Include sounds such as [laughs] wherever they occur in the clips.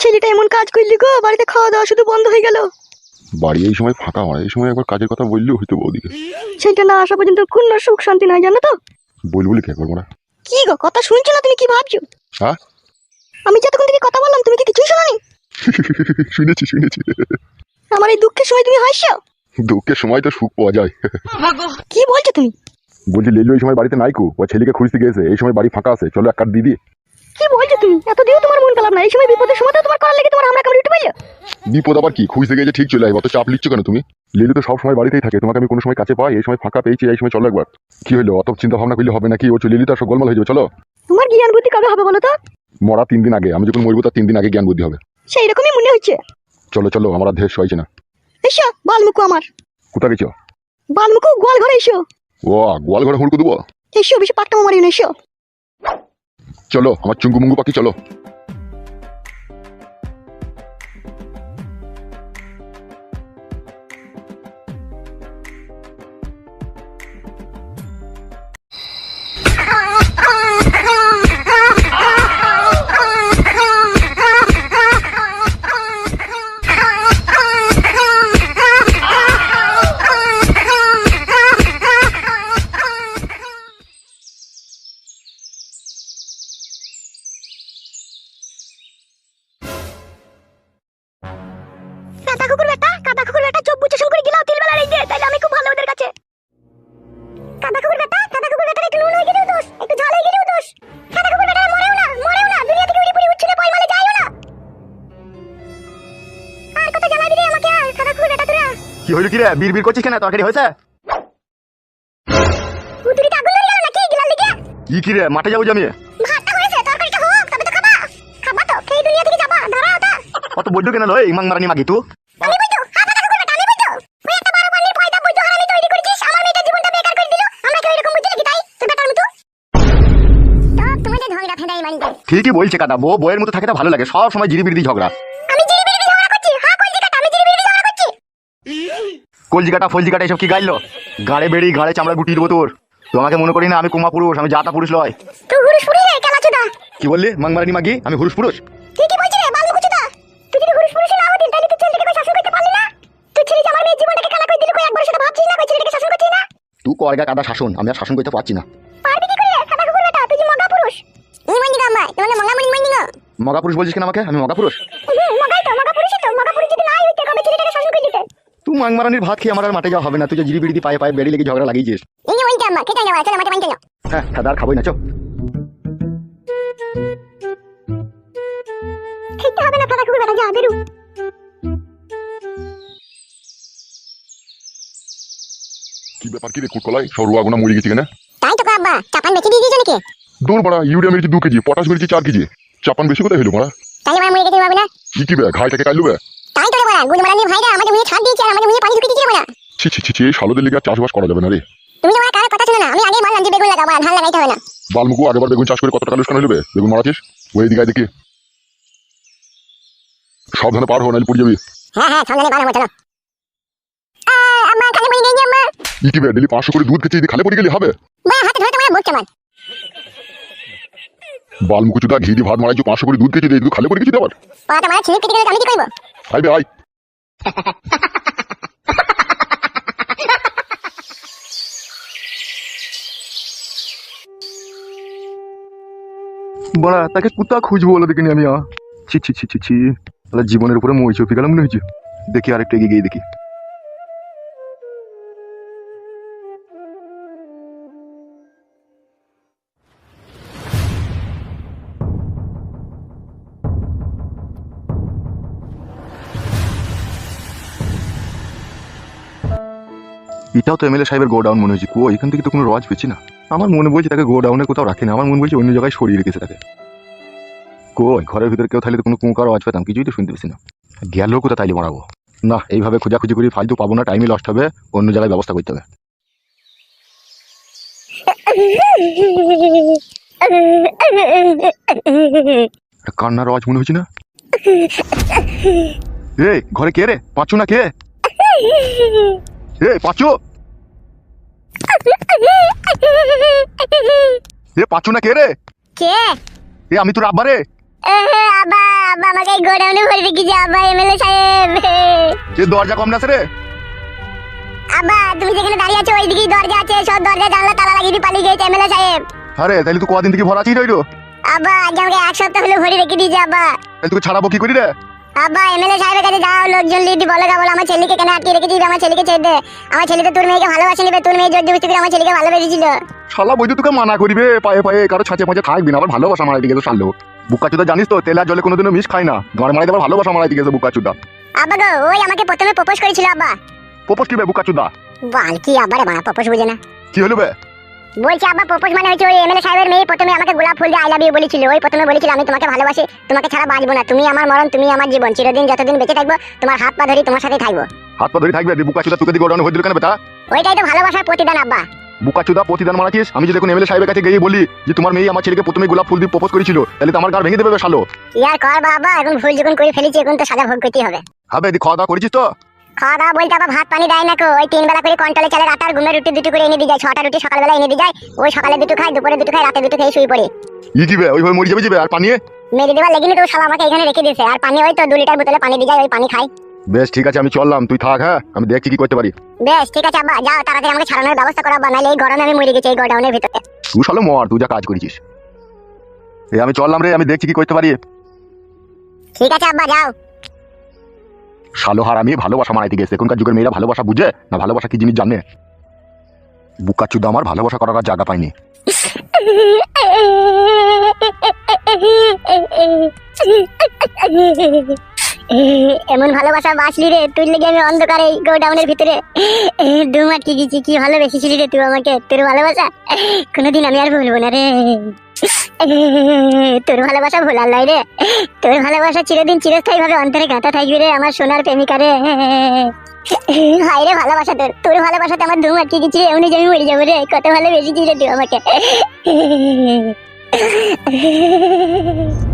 ছেলেটা এমন কাজ করলি গো? বাড়িতে খাওয়া দাওয়া শুধু বন্ধ হয়ে গেল। বাড়ি এই সময় ফাঁকা হয় এই সময় একবার কাজের কথা বললেও হইতো বৌদিকে। ছেলেটা না আসা পর্যন্ত কোনো সুখ শান্তি নাই জানো তো? বলব কি একবার মোরা কি গো কথা শুনছো না তুমি কি ভাবছ? হ্যাঁ? আমি যতক্ষণ থেকে কথা বললাম তুমি কি কিছুই শোনোনি? [laughs] শুনেছি শুনেছি। আমার এই দুঃখের সময় তুমি হাসছো? দুঃখের সময় তো সুখ পাওয়া যায়। কি বলছো তুমি? বলছি লেলু এই সময় বাড়িতে নাইকো ও ছেলেকে খুঁজতে গেছে এই সময় বাড়ি ফাঁকা আছে। চলো এক কাঠ দিদি কি বলছো তুমি? এত তোমার মন পেলাম না। এই সময় বিপদের সময় তো তোমার করার লেগে তোমার আমরা কামড়ে উঠে পাইলো বিপদ আবার কি? খুঁজতে গেছে ঠিক চলে আসবে অত চাপ লিচ্ছ কেন তুমি? লিলু তো সব সময় বাড়িতেই থাকে। তোমাকে আমি কোনো সময় কাছে পাই এই সময় ফাঁকা পেয়েছি এই সময় চলো একবার। কি হলো অত চিন্তা ভাবনা করলে হবে নাকি? ও লিলু তো সব গোলমাল হয়ে যাবে চলো। তোমার জ্ঞান বুদ্ধি কবে হবে বলো তো? মরা তিন দিন আগে। আমি যখন মরবো তার তিন দিন আগে জ্ঞান বুদ্ধি হবে। সেই রকমই মনে হচ্ছে। চলো চলো আমার আর দেশ হয়েছে না। এসো বালমুকু আমার। কোথা গেছো? বালমুকু গোয়াল ঘরে এসো। ও গোয়াল ঘরে হুড়কু দেবো? এসো বেশি পাকটা মারিও না এসো। চলো আমার চুঙ্গু মুঙ্গু পাখি চলো। কি হইল কি রে বীর বীর করছিস কেন? তরকারি হয়েছে? কি কি রে মাঠে যাব আমি? ভাতটা হয়েছে তরকারিটা হোক তবে তো খাবা। খাবা তো খেয়ে দুনিয়া থেকে যাবা ধরা ওটা। কত বৈদ্য কেন লয় ইমাং মারানি মাগি তু। কাদা মানি ঠিকই বলছে কাটা বউ বইয়ের মতো থাকে তো ভালো লাগে সব সময় জিরি বিড়ি ঝগড়া আমি জিরি বিরি ঝগড়া করছি হ্যাঁ কই জিকাটা আমি জিরি বিরি ঝগড়া করছি কলজি কাটা ফলজি কাটা এসব কি গাইলো? গাড়ে বেড়ি গাড়ে চামড়া গুটি দেবো তোর। তো আমাকে মনে করি না আমি কুমা পুরুষ আমি জাতা পুরুষ চুদা। কি বললি? মাং মারানি মাগি? আমি পুরুষ পুরুষ? ঠিকই বলছি রে বালু কুচুদা তুই যদি হুরুস ফুরুস না হতিস তাহলে তুই ছেলেটাকে শাসন করতে পারলি না? তুই ছেলে আমার মেয়ের জীবনটাকে কালা করে দিলি কই একবার সেটা ভাবছিস না কই ছেলেটাকে শাসন করছিস না? তুই করগা কাদা শাসন আমি আর শাসন করতে পারছি না। পারবি কি করে কাদা কুকুর বেটা? তুই যে মগা পুরুষ। এই মন্দি গাম্বাই তোমার মগা মন্দি মন্দি মগা পুরুষ বলছিস কেন আমাকে? আমি মগা পুরুষ হুম মগাই তো মগা পুরুষই তো মগা পুরুষ যদি নাই হইতে কবে ছেলেটাকে শাসন করে দিতে তুই মাং মারানির ভাত খেয়ে আমার আর মাঠে যাওয়া হবে না। তুই যে জিরি বিড়ি পায়ে পায়ে বেড়ি লেগে ঝগড়া লাগিয়েছিস। এই যে মন্দি আম্মা খেতে যাওয়া চলো মাঠে বানতে যাও। হ্যাঁ খাবোই না চো। খেতে হবে না কাদা কুকুর বেটা যা বেরু। কি ব্যাপার কি রে কুটকলাই? সব রুয়া গোনা মরে গেছে কেন? তাই তো আব্বা চাপান বেঁচে দিয়ে দিয়েছ নাকি? দৌড় পাড়া ইউরিয়া মেরেছি দু কেজি পটাশ মেরেছি চার কেজি। চাপান বেশি কোথায় হলো মারা তাহলে আমার মরে গেছে পাবে না? কি কি বে ঘাইটাকে কাইলু বে তাই তো ভাইরা আমাদের মুখে ছাদ দিয়েছে আর আমাদের মুখে পানি দিয়েছে ছি ছি ছি ছি এই শালোদের লিগে আর চাষবাস করা যাবে না রে। তুমি তো আমার কথা শুনো না আমি আগেই বললাম যে বেগুন লাগাবো ধান লাগাইতে হবে না। বালমুকু আগেবার বেগুন চাষ করে কত টাকা লোকসান হইল বে বেগুন মারাছিস ওই দিকে দেখি। সাবধানে পার হো নাহলে পড়ে যাবি। হ্যাঁ হ্যাঁ সামনে ভালো চলো। আমার খালি ই কি বে ডেলি পাঁচশো করে দুধ খেতে যদি খালে পড়ে গেলে হবে? বা হাতে ধরে তোমার বুঝছে আমার বালমুকু চুদা ঘি দিয়ে ভাত মারাইছো পাঁচশো করে দুধ খেতে দিয়ে তুই খালে পড়ে গেছিস আবার? পাটা মারা ছিঁড়ে কেটে গেলে আমি কি করব? আইবে আয় বড়া, তাকে কুতা খুঁজবো বলে দেখিনি আমি ছি ছি ছি ছি ছি। জীবনের উপরে মই চপি গেলাম, মনে হয়েছে। দেখি আরেকটা এগিয়ে গিয়ে দেখি। এটাও তো এমএলএ সাহেবের গোডাউন, মনে হয়েছে। কো এখান থেকে তো কোনো রজ পেয়েছি না। আমার মনে বলছে তাকে গোডাউনে কোথাও রাখে না। আমার মনে বলছে অন্য জায়গায় সরিয়ে রেখেছে তাকে। কই ঘরের ভিতরে কেউ থাকলে তো কোনো কুঁকার আওয়াজ পেতাম, কিছুই তো শুনতে পেছি না। গেল কোথা তাইলে মারাবো? না, এইভাবে খোঁজাখুঁজি করি ফালতু পাবো না টাইমে লস্ট হবে, অন্য জায়গায় ব্যবস্থা করতে হবে। কান্নার আওয়াজ মনে হচ্ছে না? এই, ঘরে কে রে? পাঁচু না কে? এ পাঁচু। এ পাঁচু না কে রে? কে? এ আমি তোর আব্বা রে। আবা আব্বা আমাকে গোডাউনে ভরে রেখেছে আব্বা এমএলএ সাহেব। যে দরজা কম না রে? আব্বা তুমি যেখানে দাঁড়িয়ে আছো ওইদিকেই দরজা আছে। সব দরজা জানলা তালা লাগিয়ে দিয়ে পালিয়ে গেছে এমএলএ সাহেব। আরে তাহলে তুই কদিন থেকে ভরা আছিস রইল? আব্বা আজকে আমাকে এক সপ্তাহ হলো ভরে রেখে দিয়েছে আব্বা। তাহলে তুই ছাড়াবো কি করি রে? আব্বা এমএলএ সাহেবের কাছে যাও লোকজন লিডি বলে গা বলো আমার ছেলেকে কেন আটকে রেখে দিবি আমার ছেলেকে ছেড়ে দে। আমার ছেলে তো তোর মেয়েকে ভালোবাসে নিবে তোর মেয়ে জোর করে আমার ছেলেকে ভালোবেসেছিল। শালা বৈদ্যুত তোকে মানা করিবে পায়ে পায়ে কারও ছাঁচে মাঝে থাকবি না আবার ভালোবাসা মারাই দিকে তো শালো। বুকা চুদা জানিস তো তেল জলে কোনোদিনও মিশ খায় না। গাড় মারাই আবার ভালোবাসা মারাই দিকে বুকা চুদা আব্বা গো ওই আমাকে প্রথমে প্রপোজ করেছিল আব্বা। পোপস কি বে বুকা চুদা বাল কি আব্বা রে বাবা প্রপোজ বুঝে না। কি হলো বে? বলছি আব্বা প্রপোজ মানে হচ্ছে ওই এমএলএ সাহেবের মেয়ে প্রথমে আমাকে গোলাপ ফুল দিয়ে আই লাভ ইউ বলেছিল। ওই প্রথমে বলেছিল আমি তোমাকে ভালোবাসি তোমাকে ছাড়া বাঁচবো না। তুমি আমার মরণ তুমি আমার জীবন। চিরদিন যতদিন বেঁচে থাকব তোমার হাত পা ধরি তোমার সাথেই থাকব। হাত পা ধরে থাকবে? দি বুকা চুদা তোকে দিকে ওড়ানো হয়ে দিল কেন বেটা? ওইটাই তো ভালোবাসার প্রতিদান আব্বা। বুকা চুদা প্রতিদান মারাছিস আমি যদি এখন এমএলএ সাহেবের কাছে গিয়ে বলি যে তোমার মেয়ে আমার ছেলেকে প্রথমে গোলাপ ফুল দিয়ে প্রপোজ করেছিল তাহলে তো আমার গাড় ভেঙে দেবে শালো। ইয়ার কর বাবা এখন ভুল যখন করে ফেলেছি এখন তো সাজা ভোগ করতেই হবে। হবে দি খাওয়া দাওয়া করেছিস তো? খাওয়া দাওয়া বলতে আবার ভাত পানি দেয় না কো। ওই তিন বেলা করে কন্ট্রোলে চালের আটার ঘুমের রুটি দুটো করে এনে দিয়ে যায়। ছটা রুটি সকালবেলা এনে দিয়ে যায়। ওই সকালে দুটো খাই দুপুরে দুটো খাই রাতে দুটো খেয়ে শুয়ে পড়ি। ই কি বে ওইভাবে মরে যাবে যাবে আর পানিয়ে? মেরে দেওয়ার লেগিনি তো শালা আমাকে এখানে রেখে দিয়েছে। আর পানি ওই তো দু লিটার বোতলে পানি দিয়ে যায় ওই পানি খাই বেশ ঠিক আছে আমি চললাম। তুই থাক হ্যাঁ? আমি দেখছি কি করতে পারি। বেশ ঠিক আছে আব্বা যাও তাড়াতাড়ি আমাকে ছাড়ানোর ব্যবস্থা করা বানালে এই গরমে আমি মরে গেছি এই গোডাউনের ভিতরে তুই শালো মর তুই যা কাজ করেছিস। এই আমি চললাম রে আমি দেখছি কি করতে পারি। ঠিক আছে আব্বা যাও। শালো ভালোবাসা মারাইতে গেছে। এখনকার যুগের মেয়েরা ভালোবাসা বুঝে? না, ভালোবাসা কি জিনিস জানে? বুকাচুদা আমার ভালোবাসা করার জায়গা পাইনি। এমন ভালোবাসা বাসলি রে, তুই লেগে আমি অন্ধকারে গোডাউনের ভিতরে। দু গেছি কি ভালোবেসেছিলি রে তুই আমাকে? তোর ভালোবাসা? কোনোদিন আমি আর ভুলবো না রে। [laughs] তোর ভালোবাসা ভোলার লাই রে। তোর ভালোবাসা চিরদিন চিরস্থায়ী ভাবে অন্তরে গাঁথা থাকবি রে আমার সোনার প্রেমিকা রে [laughs] হাই রে ভালোবাসা তোর। তোর ভালোবাসাতে আমার ধুম আটকে গেছি এমনি আমি মরে যাব রে। কত ভালোবেসেছিস রে তুই আমাকে। [laughs]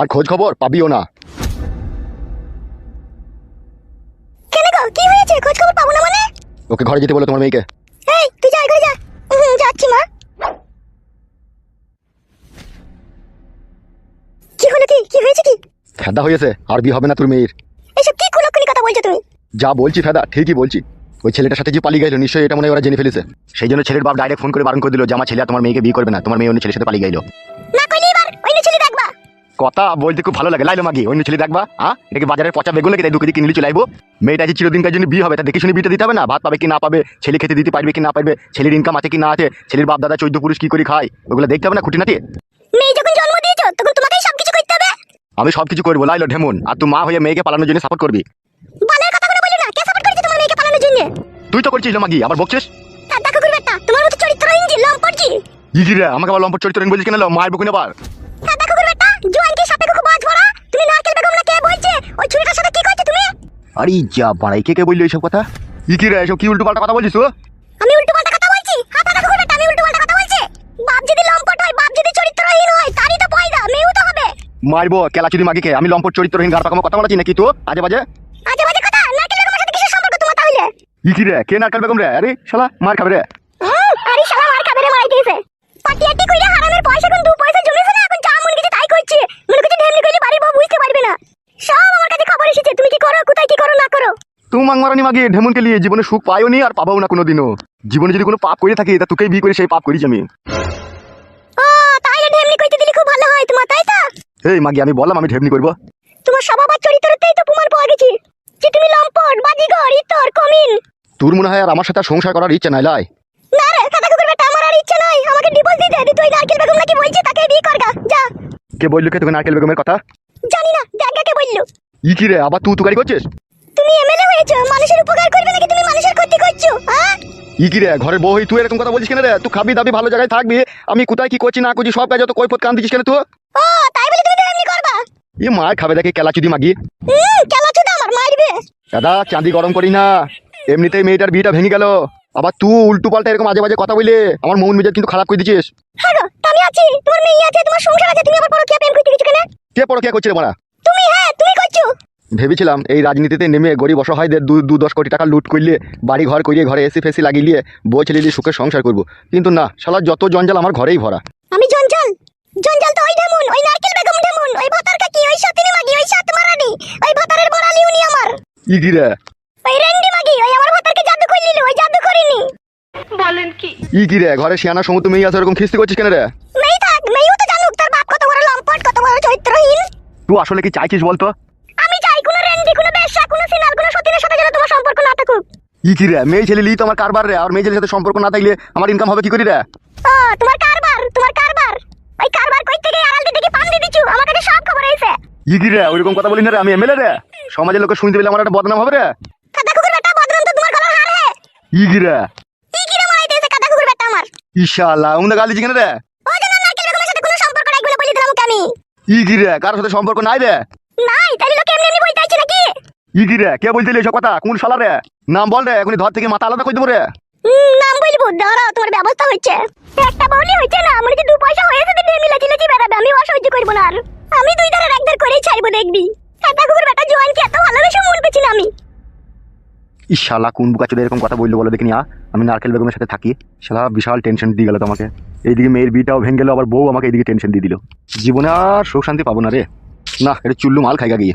আর খোঁজ খবর পাবিও না। কেন গো? কি হয়েছে? খোঁজ খবর পাবো না মানে? ওকে ঘরে যেতে বলো তোমার মেয়েকে। এই তুই যা ঘরে যা। যাচ্ছি মা। কি হলো কি? কি হয়েছে কি? ফেদা হয়েছে আর বিয়ে হবে না তোর মেয়ের। এসব কি কথা বলছো তুমি? যা বলছি ফেদা ঠিকই বলছি। ওই ছেলেটার সাথে যে পালিয়ে গেল নিশ্চয়ই এটা মনে হয় ওরা জেনে ফেলেছে। সেই জন্য ছেলের বাপ ডাইরেক্ট ফোন করে বারণ করে দিল যে আমার ছেলে আর তোমার মেয়েকে বিয়ে করবে না তোমার মেয়ে অন্য ছেলের সাথে পালিয়ে গেল। কথা বলতে খুব ভালো লাগে। লাইলো মাগি অন্য ছেলে দেখবা হ্যাঁ এটাকে বাজারের পচা বেগুন লেগে দু কেজি কিনলে চলে আইবো। মেয়েটা যে চিরদিনকার জন্য বিয়ে হবে তা দেখে শুনে বিয়েটা দিতে হবে না? ভাত পাবে কি না পাবে? ছেলে খেতে দিতে পারবে কি না পারবে? ছেলের ইনকাম আছে কি না আছে? ছেলের বাপ দাদা চৈদ্দ পুরুষ কি করে খায়? ওগুলো দেখতে হবে না খুঁটিনাটি? মেয়ে যখন জন্ম দিয়েছ তখন তোমাকেই সবকিছু করতে হবে। আমি সবকিছু করব লাইলো ঢেমন। আর তুই মা হয়ে মেয়েকে পালানোর জন্য সাপোর্ট করবি। বালের কথা বলো না কে সাপোর্ট করেছে তোমার মেয়েকে পালানোর জন্য? তুই তো করছিস মাগি আবার বকছিস? তার দেখো করবে তোমার মতো চরিত্রহীন যে লম্পট কি ইগি আমাকে আবার লম্পট চরিত্র বলছিস কেন মায়ের বুকুনে আবার আরে যা বাড়াই কে কে বললি এইসব কথা? ইকি রে এসব কি উল্টো পাল্টা কথা বলছিস তো আমি উল্টো পাল্টা কথা বলছি? হাতা দেখো করবে আমি উল্টো পাল্টা কথা বলছি? বাপ যদি লম্পট হয় বাপ যদি চরিত্রহীন হয় তারই তো পয়দা মেয়েও তো হবে। মারবো কেলা চুদি মাগিকে আমি লম্পট চরিত্রহীন গার পাকামো কথা বলাছি নাকি তো আজে বাজে? আজে বাজে কথা? নারকেল বেগমের সাথে কিসের সম্পর্ক তোমার তাহলে? ইকি রে কে নারকেল বেগম রে? আরে শালা মার খাবে রে। আরে শালা মার খাবে রে মারাই দিয়েছে। পাটি আটি কইরা হারামের পয়সা কোন দু পয়সা জমেছে না? এখন যা মন গেছে তাই করছে। মনে করছে ঢেমনি কইলে বাড়ির বউ বুঝতে পারবে না সব আমার কাছে খবর এসেছে। তুমি কি করো? কোথায় কি করো? না করো। তুমি মাংমারানি মাগি ঢেমনকে লিয়ে জীবনে সুখ পাইও নি আর পাবাও না কোনোদিনও। জীবনে যদি কোনো পাপ করে থাকি তা তোকেই বিয়ে করে সেই পাপ করিস আমি। ও তাইলে ঢেমনি কইতে দিলে খুব ভালো হয় তোমার তাই তো? এই মাগি আমি বললাম আমি ঢেমনি করব। তোমার স্বভাব আর চরিত্রতেই তো প্রমাণ পাওয়া গেছে। যে তুমি লম্পট বাজিগর ইতর কমিন। তোর মনে হয় আর আমার সাথে সংসার করার ইচ্ছা নাই লাই? না রে কাদা কুকুর বেটা আমার আর ইচ্ছা নাই। আমাকে ডিভোর্স দিয়ে দে। তুই নারকেল বেগম নাকি বলছে তাকে বিয়ে করগা। যা। কে বলল কে তোকে নারকেল বেগমের কথা? জায়গাকে বলল। ইকি রে আবার তুই তুকারি করছিস? তুমি এমএলএ হয়েছো মানুষের উপকার করবে নাকি তুমি মানুষের ক্ষতি করছ হ্যাঁ? ইকি রে ঘরের বউ হই তুই এরকম কথা বলছিস কেন রে? তুই খাবি দাবি ভালো জায়গায় থাকবি আমি কোথায় কি করছি না করছি সব কাজ তো কৈফত কান দিচ্ছিস কেন তুই ও তাই বলে তুমি এমনি করবা? ই মার খাবে দেখে কেলা চুদি মাগি। হুম কেলা চুদা আমার মারবে। দাদা চাঁদি গরম করি না। এমনিতেই মেয়েটার বিয়েটা ভেঙে গেল। আবার তুই উল্টো পাল্টা এরকম আজে বাজে কথা বলে আমার মন মেজাজ কিন্তু খারাপ করে দিছিস। হ্যাঁ আমি আছি তোমার মেয়ে আছে তোমার সংসার আছে তুমি আবার পরকিয়া প্রেম করতে কিছু কেন? কে পড়ো কে করছে রে মারা তুমি হ্যাঁ? তুমি করছ? ভেবেছিলাম এই রাজনীতিতে নেমে গরিব অসহায়দের দু দু দশ কোটি টাকা লুট করলে বাড়ি ঘর করিয়ে ঘরে এসি ফেসি লাগিয়ে বউ ছেলে দিয়ে সুখে সংসার করব। কিন্তু না শালা যত জঞ্জাল আমার ঘরেই ভরা। আমি জঞ্জাল? জঞ্জাল তো ওই ঢেমুন ওই নারকেল বেগম ঢেমুন ওই ভাতার কাকি ওই সতিনী মাগি ওই সাত মারানি ওই ভাতারের বড়ালি উনি আমার। ই কি ওই রেন্ডি মাগি ওই আমার ভাতারকে জাদু করে ওই জাদু করিনি। ই কি? রে ঘরে শিয়ানা সমুদ্র মেয়ে আছে এরকম খিস্তি করছিস কেন রে? মেই থাক মেইও তো জানুক তার বাপ কত বড় লম্পট কত বড় চরিত্রহীন। তুই আসলে কি চাইছিস বলতো? আমি চাই কোনো রেন্ডি কোনো বেশ্যা কোনো সিনার কোনো সতীনের সাথে যেন তোমার সম্পর্ক না থাকুক। ই কি রে মেয়ে ছেলে লি তো আমার কারবার রে আর মেয়ে ছেলের সাথে সম্পর্ক না থাকলে আমার ইনকাম হবে কি করি রে? ও তোমার কারবার তোমার কারবার। ওই কারবার কই থেকে আড়াল দিতে কি পান দিয়ে দিছু আমার কাছে সব খবর আইছে ই কি রে ওইরকম কথা বলি না রে আমি এমএলএ রে। সমাজের লোকে শুনতে পেলে আমার একটা বদনাম হবে রে। কাদা কুকুর বেটা বদনাম তো তোমার গলার হার হে। ই কি রে? কি কি রে মারাই দিয়েছে কাদা কুকুর বেটা আমার। ইশাল্লাহ উমদা গালি কেন রে ও যেন নারকেল বেগমের সাথে কোনো সম্পর্ক নাই বলে বলে দিলাম ওকে আমি ই কি রে কারোর সাথে সম্পর্ক নাই রে নাই তাইলে লোকে এমনি এমনি বলতে আইছে নাকি? ই কি রে কে বলতে এসব কথা? কোন শালা রে নাম বল রে এখনই ধর থেকে মাথা আলাদা করে দেবো রে। নাম বলব দাঁড়াও তোমার ব্যবস্থা হচ্ছে একটা বউলি হচ্ছে না আমার যে দু পয়সা হয়েছে তো ডেমি লাচি লাচি বেড়াবে? আমি অসহ্য করব না আর। আমি দুই ধারের একধার করেই ছাড়বো দেখবি। কাদা কুকুর বেটা জোয়ানকে এত ভালোবেসে মন পেছি না আমি। ই শালা কোন বুকা চোদে এরকম কথা বলল বলো দেখিনি আমি নারকেল বেগমের সাথে থাকি। শালা বিশাল টেনশন দিয়ে গেল তোমাকে। এইদিকে মেয়ের বিটাও ভেঙে গেল, আবার বউ আমাকে এইদিকে টেনশন দিয়ে দিল। জীবনে আর সুখ শান্তি পাবো না রে। না, এটা চুল্লু মাল খাইগা গিয়ে।